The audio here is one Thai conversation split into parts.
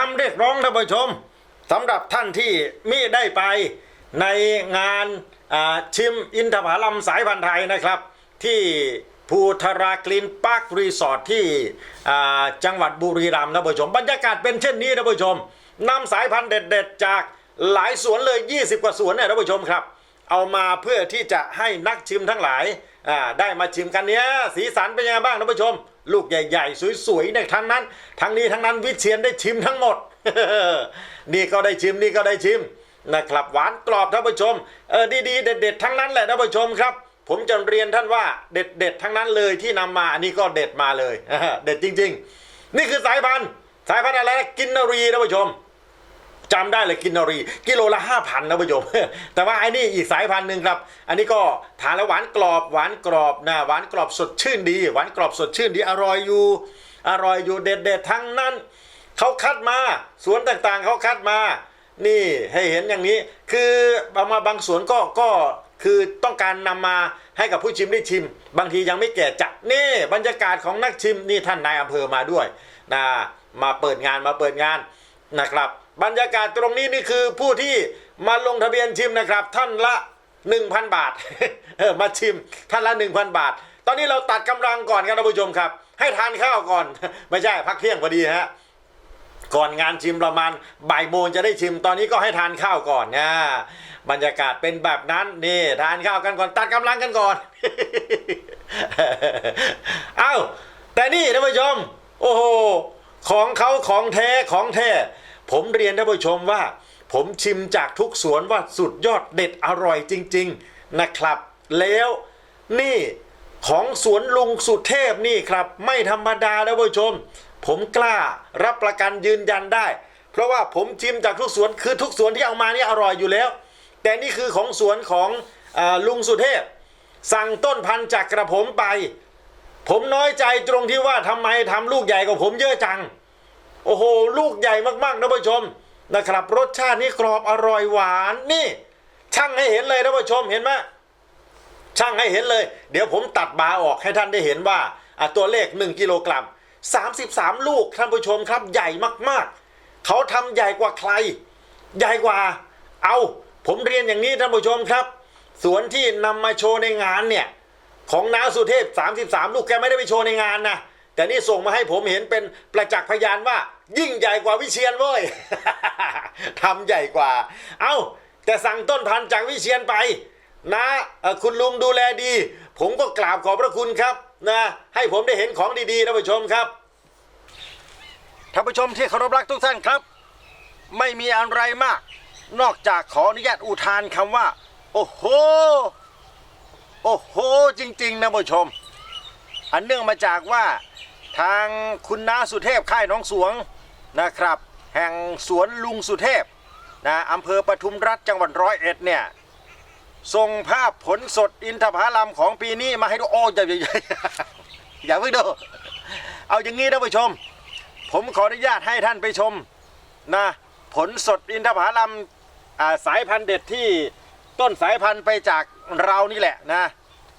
คำเรียกร้องท่านผู้ชมสำหรับท่านที่มิได้ไปในงานชิมอินทผลัมสายพันธุ์ไทยนะครับ ที่ภูทรากลินปาร์ครีสอร์ทที่จังหวัดบุรีรัมย์ท่านผู้ชม บรรยากาศเป็นเช่นนี้ท่านผู้ชมนำสายพันธุ์เด็ดๆ จากหลายสวนเลย 20 กว่าสวนเนี่ยท่านผู้ชมครับ เอามาเพื่อที่จะให้นักชิมทั้งหลายได้มาชิมกันเนี้ยสีสันเป็นยังไงบ้างท่านผู้ชม ลูกใหญ่ๆ สวยๆในทั้งนั้น ทั้งนี้ทั้งนั้นวิเชียนได้ชิมทั้งหมด นี่ก็ได้ชิมนี่ก็ได้ชิมนะครับหวานกรอบท่านผู้ชมเออดีๆเด็ดๆทั้งนั้นแหละท่านผู้ชมครับ ผมจะเรียนท่านว่าเด็ดๆทั้งนั้นเลยที่นำมาอันนี้ก็เด็ดมาเลยเด็ดจริง ๆ นี่คือสายพันธุ์สายพันธุ์อะไรกินนารีท่านผู้ชม จำได้เลยกินนารี กิโลละห้าพันนะผู้ชมแต่ว่าไอ้นี่อีกสายพันธุ์หนึ่งครับ อันนี้ก็ทานแล้วหวานกรอบหวานกรอบนะหวานกรอบสดชื่นดี หวานกรอบสดชื่นดีอร่อยอยู่ อร่อยอยู่เด็ดๆทั้งนั้นเขาคัดมาสวนต่างๆเขาคัดมา นี่ให้เห็นอย่างนี้ คือบางมาบางสวนก็ก็คือต้องการนำมาให้กับผู้ชิมได้ชิม บางทียังไม่แก่จัดนี่บรรยากาศของนักชิมนี่ท่านนายอำเภอมาด้วยนะมาเปิดงานมาเปิดงานนะครับ บรรยากาศตรงนี้นี่คือผู้ที่มาลงทะเบียนชิมนะครับ ท่านละ 1,000 บาทเออมาชิมท่านละ 1,000 บาท ตอนนี้เราตัดกำลังก่อนครับท่านผู้ชมครับ ให้ทานข้าวก่อน ไม่ใช่พักเที่ยงพอดีฮะก่อนงานชิมประมาณบ่ายโมงจะได้ชิมตอนนี้ก็ให้ทานข้าวก่อนนะบรรยากาศเป็นแบบนั้นนี่ทานข้าวกันก่อนตัดกำลังกันก่อน เอ้าแต่นี่ท่านผู้ชม โอ้โหของเขาของแท้ของแท้ ผมเรียนท่านผู้ชมว่า ผมชิมจากทุกสวนว่าสุดยอดเด็ดอร่อยจริง ๆนะครับ แล้วนี่ของสวนลุงสุเทพนี่ครับ ไม่ธรรมดาแล้วผู้ชม ผมกล้ารับประกันยืนยันได้ เพราะว่าผมชิมจากทุกสวนคือทุกสวนที่เอามานี่อร่อยอยู่แล้ว แต่นี่คือของสวนของอลุงสุเทพ สั่งต้นพันธุ์จากกระผมไป ผมน้อยใจตรงที่ว่าทำไมทำลูกใหญ่กว่าผมเยอะจัง โอ้โห ลูกใหญ่มากๆนะผู้ชมนะครับ รสชาตินี่กรอบอร่อยหวานนี่ ช่างให้เห็นเลยนะผู้ชมเห็นไหมช่างให้เห็นเลย เดี๋ยวผมตัดบาออกให้ท่านได้เห็นว่าตัวเลข 1 กิโลกรัม 33 ลูกท่านผู้ชมครับใหญ่มากๆ เขาทำใหญ่กว่าใคร ใหญ่กว่า เอาผมเรียนอย่างนี้ท่านผู้ชมครับ สวนที่นำมาโชว์ในงานเนี่ย ของน้าสุเทพ 33 ลูกแกไม่ได้ไปโชว์ในงานนะ แต่นี่ส่งมาให้ผมเห็นเป็นประจักษ์พยานว่า ยิ่งใหญ่กว่าวิเชียนเว้ยทำใหญ่กว่า เอา้า แต่สั่งต้นพันธุ์จากวิเชียนไป นะคุณลุงดูแลดี ผมก็กราบขอบพระคุณครับนะให้ผมได้เห็นของดีๆท่านผู้ชมครับท่านผู้ชมที่เคารพรักทุกท่านครับ ไม่มีอะไรมาก นอกจากขออนุญาตอุทานคำว่า โอ้โห โอ้โห จริง ๆ นะผู้ชม อันเนื่องมาจากว่าทางคุณน้าสุเทพค่ายน้องสวงนะครับ แห่งสวนลุงสุเทพนะอำเภอปทุมรัฐจังหวัดร้อยเอ็ดเนี่ยส่งภาพผลสดอินทผลัมของปีนี้มาให้ดูโอ้อย่าอย่าอย่าอย่าเพิ่งดูเอาอย่างนี้นะผู้ชม ผมขออนุญาตให้ท่านไปชมนะผลสดอินทผลัมสายพันธุ์เด็ดที่ต้นสายพันธุ์ไปจากเรานี่แหละนะ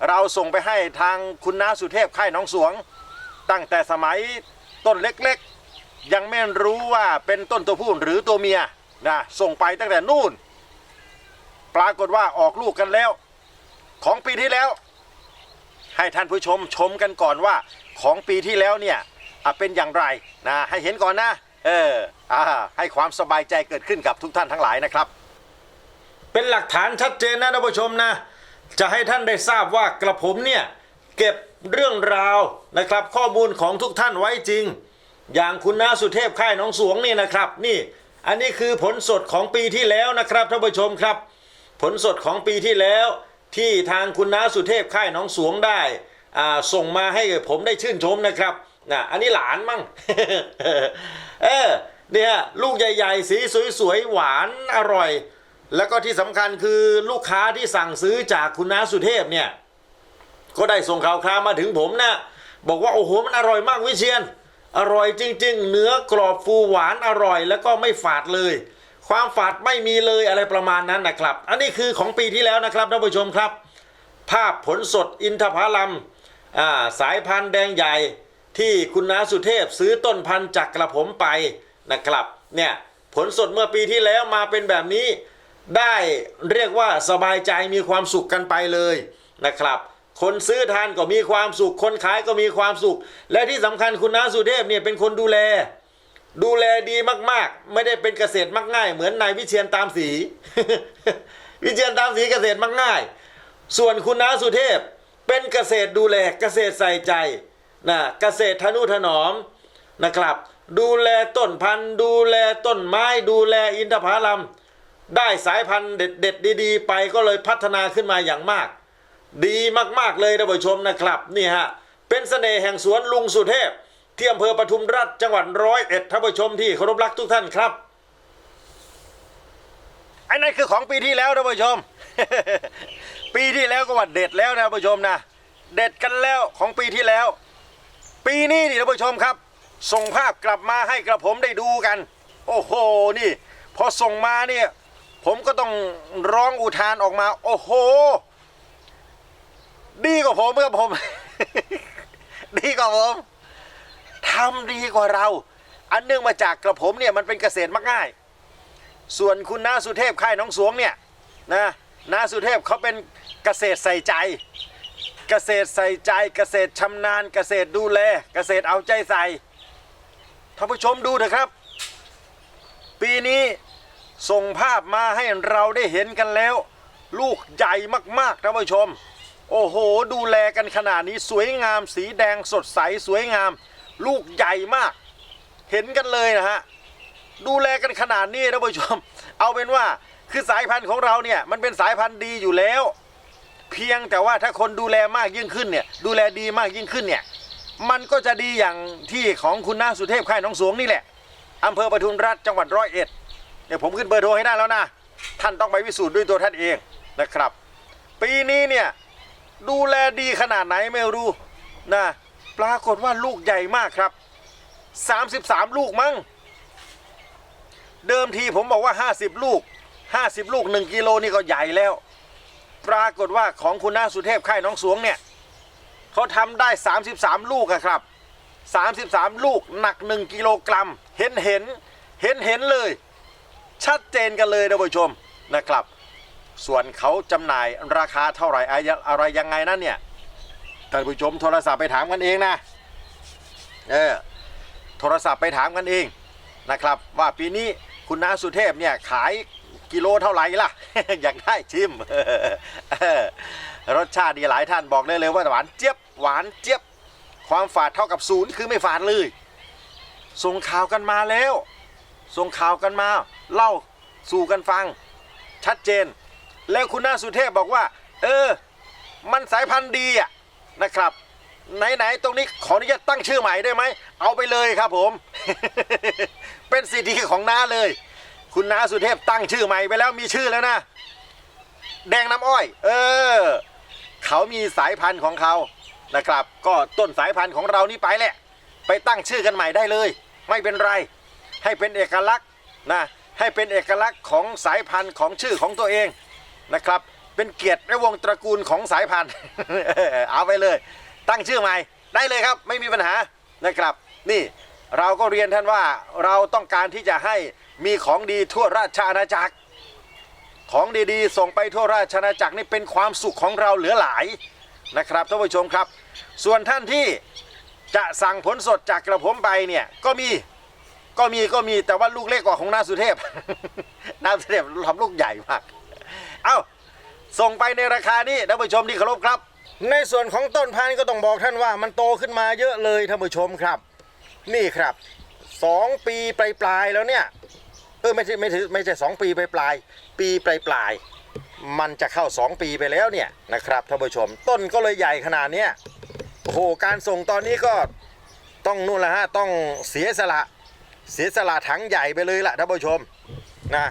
เราส่งไปให้ทางคุณน้าสุเทพค่ายน้องสวง ตั้งแต่สมัยต้นเล็กๆ ยังไม่รู้ว่าเป็นต้นตัวผู้หรือตัวเมียนะส่งไปตั้งแต่นู่น ปรากฏว่าออกลูกกันแล้ว ของปีที่แล้ว ให้ท่านผู้ชมชมกันก่อนว่าของปีที่แล้วเนี่ยเป็นอย่างไรนะให้เห็นก่อนนะเอออให้ความสบายใจเกิดขึ้นกับทุกท่านทั้งหลายนะครับ เป็นหลักฐานชัดเจนนะท่านผู้ชมนะ จะให้ท่านได้ทราบว่ากระผมเนี่ยเก็บเรื่องราวนะครับข้อมูลของทุกท่านไว้จริง อย่างคุณนาสุเทพค่ายน้องสวงนี่นะครับ นี่อันนี้คือผลสดของปีที่แล้วนะครับท่านผู้ชมครับ ผลสดของปีที่แล้ว ที่ทางคุณน้าสุเทพค่ายน้องสวงได้อ่าส่งมาให้ผมได้ชื่นชมนะครับนะอันนี้หลานมั่งเออเนี่ยลูกใหญ่ ๆ สีสวยๆหวานอร่อย แล้วก็ที่สำคัญคือลูกค้าที่สั่งซื้อจากคุณน้าสุเทพเนี่ย ก็ได้ส่งข่าวคราวมาถึงผมนะบอกว่าโอ้โหมันอร่อยมากวิเชียน อร่อยจริง ๆ เนื้อกรอบฟูหวานอร่อย แล้วก็ไม่ฝาดเลย ความฝาดไม่มีเลยอะไรประมาณนั้นนะครับ อันนี้คือของปีที่แล้วนะครับท่านผู้ชมครับ ภาพผลสดอินทผลัมสายพันธุ์แดงใหญ่ที่คุณน้าสุเทพซื้อต้นพันธุ์จากกระผมไปนะครับเนี่ยผลสดเมื่อปีที่แล้วมาเป็นแบบนี้ ได้เรียกว่าสบายใจมีความสุขกันไปเลยนะครับ คนซื้อทานก็มีความสุข คนขายก็มีความสุข และที่สำคัญคุณน้าสุเทพเนี่ยเป็นคนดูแล ดูแลดีมากๆ ไม่ได้เป็นเกษตรมักง่าย เหมือนนายวิเชียนตามสี วิเชียนตามสีเกษตรมักง่าย ส่วนคุณน้าสุเทพเป็นเกษตรดูแลเกษตรใส่ใจนะเกษตรทนุถนอมนะครับ ดูแลต้นพันธุ์ ดูแลต้นไม้ ดูแลอินทผลัม ได้สายพันธุ์เด็ดๆดี ๆ ไปก็เลยพัฒนาขึ้นมาอย่างมาก ดีมากๆเลยท่านผู้ชมนะครับนี่ฮะเป็นเสน่ห์แห่งสวนลุงสุเทพที่อำเภอปทุมราชจังหวัดร้อยเอ็ดท่านผู้ชมที่เคารพรักทุกท่านครับไอ้นั่นคือของปีที่แล้วท่านผู้ชม ปีที่แล้วก็ว่าเด็ดแล้วนะท่านผู้ชมนะเด็ดกันแล้วของปีที่แล้ว ปีนี้นี่ท่านผู้ชมครับ ส่งภาพกลับมาให้กระผมได้ดูกัน โอ้โหนี่ พอส่งมาเนี่ย ผมก็ต้องร้องอุทานออกมา โอ้โห ดีกว่าผมครับผม ดีกว่าผมทำดีกว่าเรา อันเนื่องมาจากกระผมเนี่ยมันเป็นเกษตรมักง่าย ส่วนคุณนาสุเทพค่ายน้องสวงเนี่ยนะนาสุเทพเขาเป็นเกษตรใส่ใจ เกษตรใส่ใจ เกษตรชำนาญ เกษตรดูแล เกษตรเอาใจใส่ท่านผู้ชมดูเถอะครับ ปีนี้ ส่งภาพมาให้เราได้เห็นกันแล้ว ลูกใหญ่มากๆท่านผู้ชม โอ้โห ดูแลกันขนาดนี้สวยงามสีแดงสดใสสวยงาม ลูกใหญ่มาก เห็นกันเลยนะฮะดูแลกันขนาดนี้ท่านผู้ชม เอาเป็นว่าคือสายพันธุ์ของเราเนี่ยมันเป็นสายพันธุ์ดีอยู่แล้ว เพียงแต่ว่าถ้าคนดูแลมากยิ่งขึ้นเนี่ยดูแลดีมากยิ่งขึ้นเนี่ยมันก็จะดีอย่างที่ของคุณน้าสุเทพค่ายน้องสวงนี่แหละอำเภอปทุมราชจังหวัดร้อยเอ็ด เดี๋ยวผมขึ้นเบอร์โทรให้ได้แล้วนะ ท่านต้องไปพิสูจน์ด้วยตัวท่านเองนะครับ ปีนี้เนี่ยดูแลดีขนาดไหนไม่รู้นะปรากฏว่าลูกใหญ่มากครับ 33 ลูกมั้งเดิมทีผมบอกว่า 50 ลูก 50 ลูก 1 กิโลนี่ก็ใหญ่แล้ว ปรากฏว่าของคุณน้าสุเทพค่ายน้องสวงเนี่ยเขาทำได้ 33 ลูกครับ 33 ลูกหนัก 1 กิโลกรัม เห็นเห็นเห็นเห็นเลย ชัดเจนกันเลยท่านผู้ชมนะครับ ส่วนเขาจำหน่ายราคาเท่าไหร่อะไรยังไงนั่นเนี่ยท่านผู้ชมโทรศัพท์ไปถามกันเองนะเออโทรศัพท์ไปถามกันเองนะครับ ว่าปีนี้คุณนาสุเทพเนี่ยขายกิโลเท่าไหร่ล่ะ อยากได้ชิมรสชาติดีหลายท่านบอกเลยเลยว่าหวานเจี๊ยบหวานเจี๊ยบความฝาดเท่ากับศูนย์คือไม่ฝาดเลย ส่งข่าวกันมาแล้ว ส่งข่าวกันมา เล่าสู่กันฟังชัดเจน แล้วคุณนาสุเทพบอกว่า เออ มันสายพันธุ์ดีอะนะครับ ไหนๆตรงนี้ขออนุญาตตั้งชื่อใหม่ได้ไหม เอาไปเลยครับผม เป็นสิทธิของน้าเลย คุณน้าสุเทพตั้งชื่อใหม่ไปแล้วมีชื่อแล้วนะ แดงน้ำอ้อย เออ เขามีสายพันธุ์ของเขานะครับ ก็ต้นสายพันธุ์ของเรานี่ไปแหละ ไปตั้งชื่อกันใหม่ได้เลย ไม่เป็นไร ให้เป็นเอกลักษณ์นะ ให้เป็นเอกลักษณ์ของสายพันธุ์ของชื่อของตัวเองนะครับ เป็นเกียรติในวงตระกูลของสายพันธุ์เอาไปเลย ตั้งชื่อใหม่ได้เลยครับไม่มีปัญหานะครับ นี่เราก็เรียนท่านว่าเราต้องการที่จะให้มีของดีทั่วราชอาณาจักร ของดีๆ ส่งไปทั่วราชอาณาจักรนี่เป็นความสุขของเราเหลือหลายนะครับท่านผู้ชมครับ ส่วนท่านที่จะสั่งผลสดจากกระผมไปเนี่ยก็มี ก็มีก็มีแต่ว่าลูกเล็กกว่าของนาสุเทพ นาสุเทพทำลูกใหญ่มากเอ้าส่งไปในราคานี้ท่านผู้ชมที่เคารพครับ ในส่วนของต้นพันธุ์ก็ต้องบอกท่านว่ามันโตขึ้นมาเยอะเลยท่านผู้ชมครับ นี่ครับสองปีปลายปลายแล้วเนี่ยเออไม่ใช่ไม่ถือไม่ใช่สองปีปลายปลายปีปลายปลายมันจะเข้าสองปีไปแล้วเนี่ยนะครับท่านผู้ชม ต้นก็เลยใหญ่ขนาดเนี้ยโอ้โหการส่งตอนนี้ก็ต้องนู่นแหละฮะต้องเสียสละ เสียสละถังใหญ่ไปเลยล่ะท่านผู้ชมนะ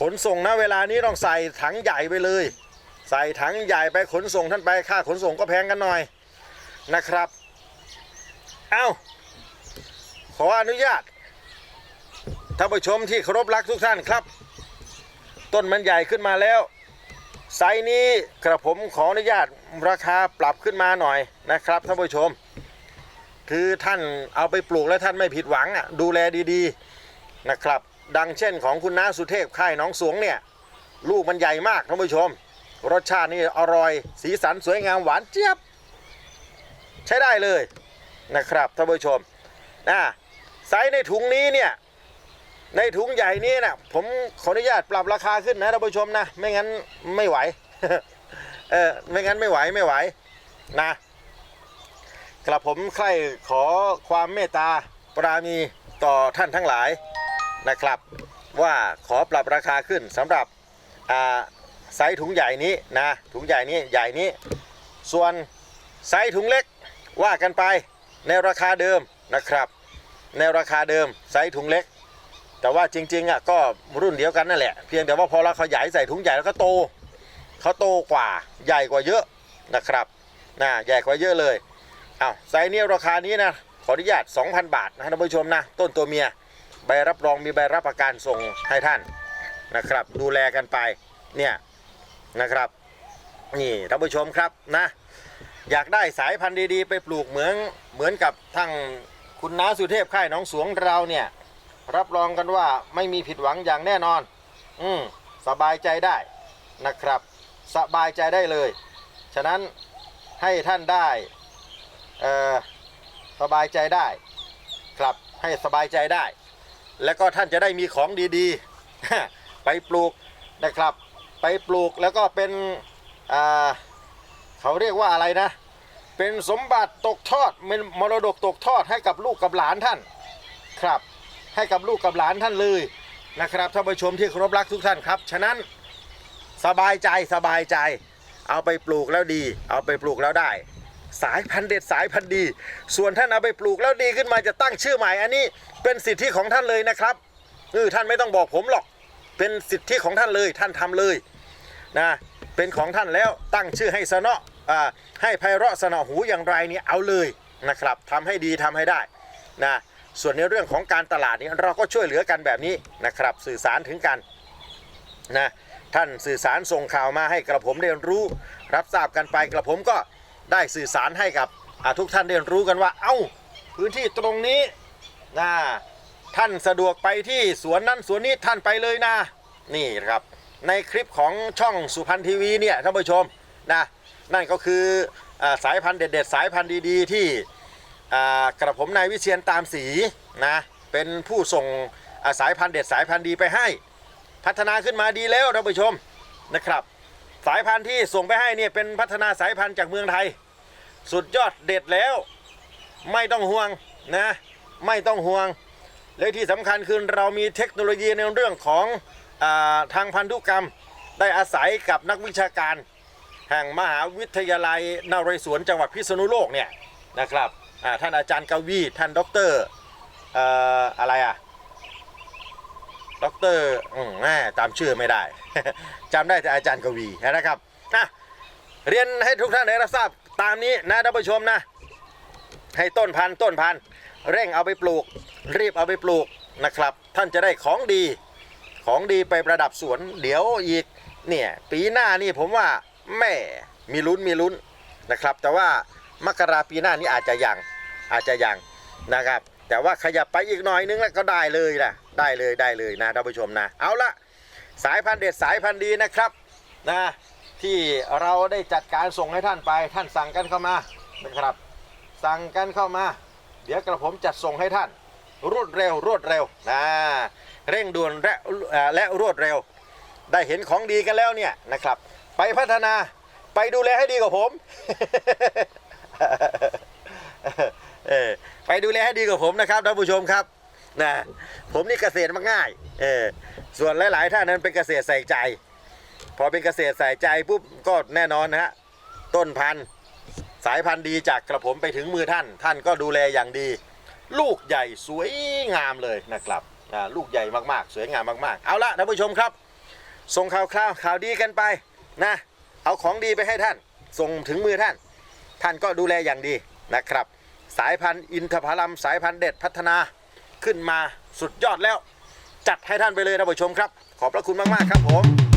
ขนส่งนะเวลานี้ต้องใส่ถังใหญ่ไปเลย ใส่ถังใหญ่ไปขนส่งท่านไปค่าขนส่งก็แพงกันหน่อยนะครับเอ้าขออนุญาตท่านผู้ชมที่เคารพรักทุกท่านครับ ต้นมันใหญ่ขึ้นมาแล้วไซส์นี้กระผมขออนุญาตราคาปรับขึ้นมาหน่อยนะครับท่านผู้ชม คือท่านเอาไปปลูกแล้วท่านไม่ผิดหวังอะดูแลดีๆนะครับ ดังเช่นของคุณน้าสุเทพค่ายน้องสวงเนี่ยลูกมันใหญ่มากท่านผู้ชม รสชาตินี่อร่อย สีสันสวยงามหวานเจี๊ยบ ใช้ได้เลยนะครับท่านผู้ชมนะไซส์ในถุงนี้เนี่ยในถุงใหญ่นี้นะผมขออนุญาตปรับราคาขึ้นนะท่านผู้ชมนะ ไม่งั้นไม่ไหว เออไม่งั้นไม่ไหวไม่ไหวนะ กระผมใคร่ขอความเมตตาปราณีต่อท่านทั้งหลายนะครับ ว่าขอปรับราคาขึ้นสำหรับไซส์ถุงใหญ่นี้นะถุงใหญ่นี้ใหญ่นี้ ส่วนไซส์ถุงเล็กว่ากันไปในราคาเดิมนะครับ ในราคาเดิมไซส์ถุงเล็ก แต่ว่าจริงๆอะก็รุ่นเดียวกันนั่นแหละเพียงแต่ว่าพอเราขยายใส่ถุงใหญ่แล้วก็โตเขาโตกว่าใหญ่กว่าเยอะนะครับนะใหญ่กว่าเยอะเลย อ้าวไซส์นี้ราคานี้นะขออนุญาต 2,000 บาทนะท่านผู้ชมนะต้นตัวเมียใบรับรองมีใบรับประกันส่งให้ท่านนะครับ ดูแลกันไปเนี่ยนะครับนี่ท่านผู้ชมครับนะ อยากได้สายพันธุ์ดีๆ ไปปลูกเหมือนเหมือนกับทั้งคุณน้าสุเทพค่ายน้องสวงเราเนี่ย รับรองกันว่าไม่มีผิดหวังอย่างแน่นอน อืมสบายใจได้นะครับ สบายใจได้เลย ฉะนั้นให้ท่านได้ สบายใจได้ครับให้สบายใจได้ แล้วก็ท่านจะได้มีของดีๆ ไปปลูกนะครับ ไปปลูกแล้วก็เป็นเขาเรียกว่าอะไรนะ เป็นสมบัติตกทอดเป็นมรดกตกทอดให้กับลูกกับหลานท่านครับ ให้กับลูกกับหลานท่านเลยนะครับท่านผู้ชมที่เคารพรักทุกท่านครับ ฉะนั้นสบายใจสบายใจ เอาไปปลูกแล้วดี เอาไปปลูกแล้วได้ สายพันธุ์เด็ดสายพันธุ์ดี ส่วนท่านเอาไปปลูกแล้วดีขึ้นมาจะตั้งชื่อใหม่อันนี้เป็นสิทธิของท่านเลยนะครับเออท่านไม่ต้องบอกผมหรอก เป็นสิทธิของท่านเลยท่านทำเลยนะเป็นของท่านแล้วตั้งชื่อให้สนออ่าให้ไพเราะสนอหูอย่างไรเนี่ยเอาเลยนะครับทำให้ดีทำให้ได้นะส่วนในเรื่องของการตลาดนี้เราก็ช่วยเหลือกันแบบนี้นะครับ สื่อสารถึงกันนะท่านสื่อสารส่งข่าวมาให้กระผมเรียนรู้ รับทราบกันไปกระผมก็ ได้สื่อสารให้กับทุกท่านเรียนรู้กันว่า เอ้าพื้นที่ตรงนี้นะท่านสะดวกไปที่สวนนั้นสวนนี้ท่านไปเลยนะ นี่นะครับ ในคลิปของช่องสุพรรณทีวีเนี่ยท่านผู้ชมนะนั่นก็คืออสายพันธุ์เด็ดๆ สายพันธุ์ดีๆ ที่กระผมนายวิเชียนตามสีนะเป็นผู้ส่งสายพันธุ์เด็ดสายพันธุ์ดีไปให้ พัฒนาขึ้นมาดีแล้วท่านผู้ชมนะครับ สายพันธุ์ที่ส่งไปให้เนี่ยเป็นพัฒนาสายพันธุ์จากเมืองไทย สุดยอดเด็ดแล้ว ไม่ต้องห่วงนะ ไม่ต้องห่วง และที่สำคัญคือเรามีเทคโนโลยีในเรื่องของอาทางพันธุกรรม ได้อาศัยกับนักวิชาการ แห่งมหาวิทยาลัยนเรศวรจังหวัดพิษณุโลกเนี่ยนะครับท่านอาจารย์กวีท่านด็อกเตอร์เอ่ออะไรอะ ด็อกเตอร์แม่จำชื่อไม่ได้ จำได้แต่อาจารย์กวีนะครับอะเรียนให้ทุกท่านได้รับทราบตามนี้นะท่านผู้ชมนะ ให้ต้นพันธุ์ต้นพันธุ์เร่งเอาไปปลูก รีบเอาไปปลูกนะครับ ท่านจะได้ของดีของดีไปประดับสวน เดี๋ยวอีกเนี่ยปีหน้านี่ผมว่าแม่มีลุ้นมีลุ้นนะครับ แต่ว่ามกราปีหน้านี้อาจจะยังอาจจะยังนะครับ แต่ว่าขยับไปอีกหน่อยนึงแล้วก็ได้เลยนะได้เลยได้เลยนะท่านผู้ชมนะ เอาละสายพันธุ์เด็ดสายพันธุ์ดีนะครับนะที่เราได้จัดการส่งให้ท่านไปท่านสั่งกันเข้ามานะครับ สั่งกันเข้ามา เดี๋ยวกระผมจัดส่งให้ท่าน รวดเร็วรวดเร็วนะเร่งด่วนและและรวดเร็ว ได้เห็นของดีกันแล้วเนี่ยนะครับ ไปพัฒนาไปดูแลให้ดีกว่าผม เออไปดูแลให้ดีกว่าผมนะครับท่านผู้ชมครับนะผมนี่เกษตรมาง่ายเออส่วนหลาย ๆ ท่านนั้นเป็นเกษตรใส่ใจ พอเป็นเกษตรใส่ใจปุ๊บก็แน่นอนนะฮะต้นพันธุ์สายพันธุ์ดีจากกระผมไปถึงมือท่าน ท่านก็ดูแลอย่างดี ลูกใหญ่สวยงามเลยนะครับลูกใหญ่มากๆ สวยงามมากๆ เอาละท่านผู้ชมครับ ส่งข่าวคราวข่าวดีกันไปนะเอาของดีไปให้ท่าน ส่งถึงมือท่าน ท่านก็ดูแลอย่างดีนะครับ สายพันธุ์อินทผลัมสายพันธุ์เด็ดพัฒนาขึ้นมาสุดยอดแล้ว จัดให้ท่านไปเลยท่านผู้ชมครับ ขอบพระคุณมาก ๆ ครับผม